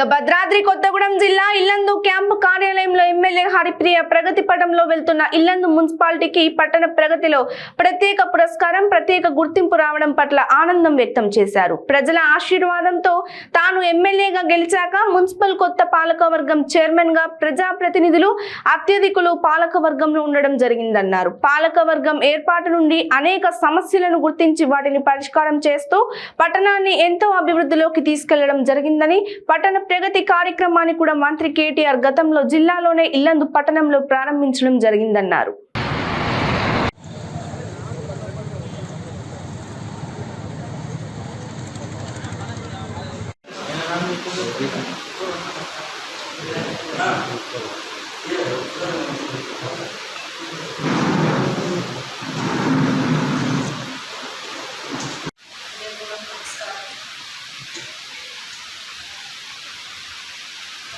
ఇక భద్రాద్రి కొత్తగూడెం జిల్లా ఇల్లందు క్యాంపు కార్యాలయంలో ఎమ్మెల్యే హరిప్రియ ప్రగతి పటంలో వెళ్తున్న ఇల్లందు మున్సిపాలిటీకి పట్టణ ప్రగతిలో ప్రత్యేక పురస్కారం ప్రత్యేక గుర్తింపు రావడం పట్ల ఆనందం వ్యక్తం చేశారు. ప్రజల ఆశీర్వాదంతో తాను ఎమ్మెల్యేగా గెలిచాక మున్సిపల్ కొత్త పాలకవర్గం చైర్మన్గా ప్రజాప్రతినిధులు అత్యధికులు పాలకవర్గంలో ఉండడం జరిగిందన్నారు. పాలకవర్గం ఏర్పాటు నుండి అనేక సమస్యలను గుర్తించి వాటిని పరిష్కారం చేస్తూ పట్టణాన్ని ఎంతో అభివృద్ధిలోకి తీసుకెళ్ళడం జరిగిందని పట్టణ ప్రగతి కార్యక్రమాన్ని కూడా మంత్రి కేటీఆర్ గతంలో జిల్లాలోనే ఇల్లందు పట్టణంలో ప్రారంభించడం జరిగిందన్నారు.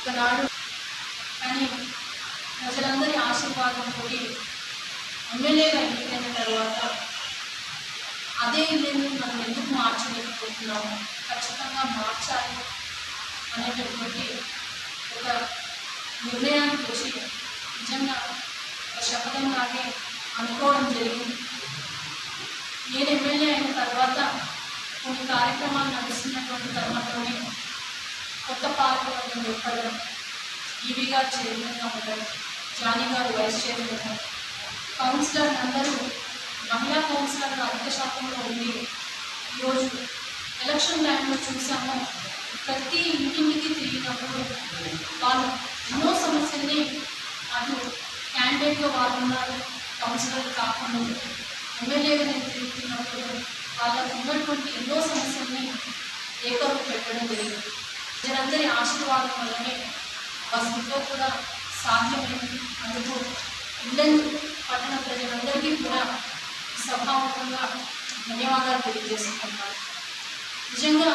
ఒకనాడు కానీ ప్రజలందరి ఆశీర్వాదంతో ఎమ్మెల్యేగా ఎన్నికైన తర్వాత అదే ఇల్లు మనం ఎందుకు మార్చలేకపోతున్నాము? ఖచ్చితంగా మార్చాలి అనేటటువంటి ఒక నిర్ణయానికి వచ్చి నిజంగా ఒక శపథం అనుకోవడం జరిగింది. నేను ఎమ్మెల్యే అయిన తర్వాత కొన్ని కార్యక్రమాలు నడుస్తున్నటువంటి తర్వాతనే కొత్త పాలకవర్గం ఏర్పడడం ఈవీ గారు చైర్మన్గా ఉండడం జానీ గారు వైస్ చైర్మన్. కౌన్సిలర్ అందరూ మహిళా కౌన్సిలర్లు అధిక శాతంలో ఉండి ఈరోజు ఎలక్షన్ టైంలో చూసాము ప్రతి ఇంటింటికి తిరిగినప్పుడు వాళ్ళు ఎన్నో సమస్యల్ని అటు క్యాండిడేట్గా వాళ్ళు ఉన్నారు కౌన్సిలర్ కాకుండా ఎమ్మెల్యేగా నేను తిరుగుతున్నప్పుడు వాళ్ళకు ఉన్నటువంటి ఎన్నో సమస్యల్ని ఏకరువు పెట్టడం జరిగింది. ప్రజలందరి ఆశీర్వాదం వల్లనే వసతితో కూడా సాధ్యమైంది. అందుకు ఇల్లందు పట్టణ ప్రజలందరికీ కూడా సభాముఖంగా ధన్యవాదాలు తెలియజేసుకుంటున్నాను. నిజంగా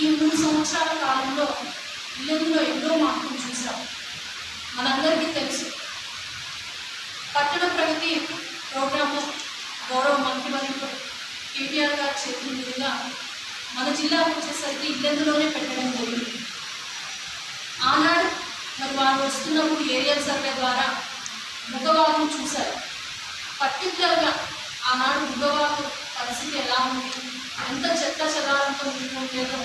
ఈ మూడు సంవత్సరాల కాలంలో ఇల్లందులో ఎన్నో మార్పులు చూసాం మనందరికీ తెలుసు. పట్టణ ప్రగతి ప్రోగ్రాము గౌరవ మంత్రివర్యులు కేటీఆర్ గారి చేతుల మీదుగా మన జిల్లాకు వచ్చేసరికి ఇల్లందులోనే పెట్టడం జరిగింది. ఆనాడు మరి వారు వస్తున్నప్పుడు ఏరియల్ సర్వే ద్వారా ముఖవాకు చూశారు. పర్టికులర్గా ఆనాడు ముఖవాకు పరిస్థితి ఎలా ఉంది? ఎంత చెత్త చెదారంతో ఉండేదో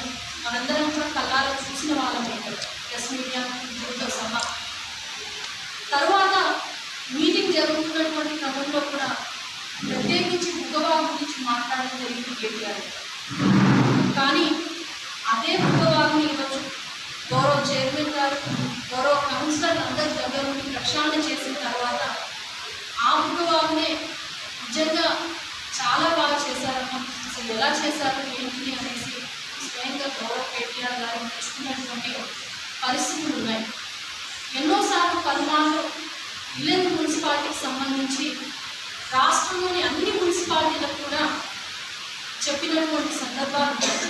మనందరం కూడా కళ్ళాలో చూసిన వాళ్ళం ఉంటారు ప్రెస్ మీడియా మిత్రులతో సహా. తర్వాత మీటింగ్ జరుగుతున్నటువంటి క్రమంలో కూడా ప్రత్యేకించి ముఖవాకు గురించి మాట్లాడడం జరిగింది కేటీఆర్ కానీ అదే భూభాగం ఈరోజు గౌరవ చైర్మన్ గారు గౌరవ కౌన్సిలర్ అందరి దగ్గర నుండి ప్రక్షాళన చేసిన తర్వాత ఆ భూభాగమే నిజంగా చాలా బాగా చేశారమ్మా. అసలు ఎలా చేశారు ఏంటి అనేసి స్వయంగా గౌరవ కేటీఆర్ గారు మెచ్చుకున్నటువంటి పరిస్థితులు ఉన్నాయి. ఎన్నోసార్లు పలుమార్లు ఇల్లెందు మున్సిపాలిటీకి సంబంధించి రాష్ట్రంలోని అన్ని మున్సిపాలిటీలకు కూడా చెప్పినటువంటి సందర్భాలు ఉన్నాయి.